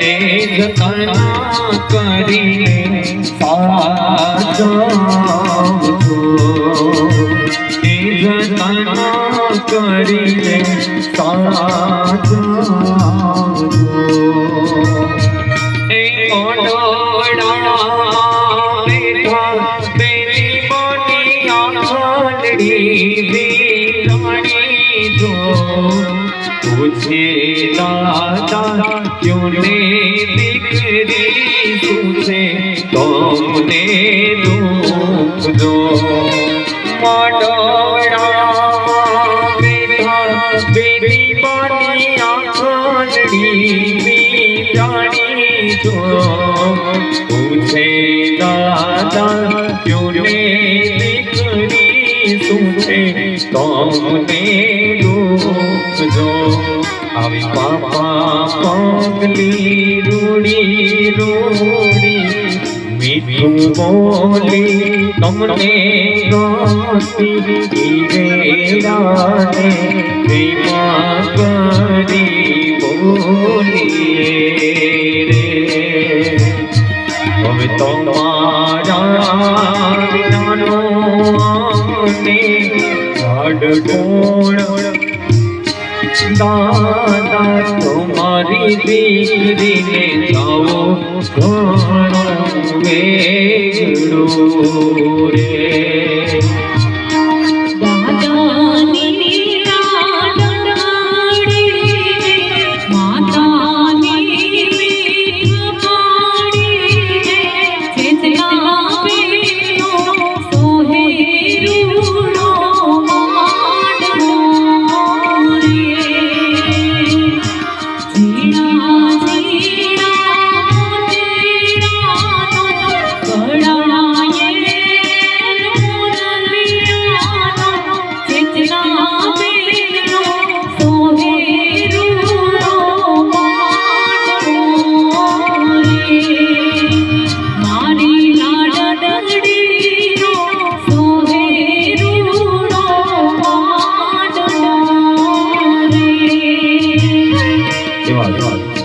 એ જતના કરીને એ જતના કરીને સાચવજો એ ઓડોડા બેઠા બેની મોટી આંગળી પૂછે દાદા ક્યું ને દીકરી પૂછે તમને દુઃખ દો મોડોડા બેઠા બેની મોટી આંગળી બીજાણી જો પૂછે દાદા ક્યું ને દીકરી પૂછે તમને જો આવી પાપા પગલી રૂડી રૂડી મીઠું બોલી તમને ગાતી રેડાને પ્રેમા કરી બોલીએ હવે તો મારા વિનાનો અડકોણ દાદા તમારી દીકરીને જાઓ. ઘણો 你好你好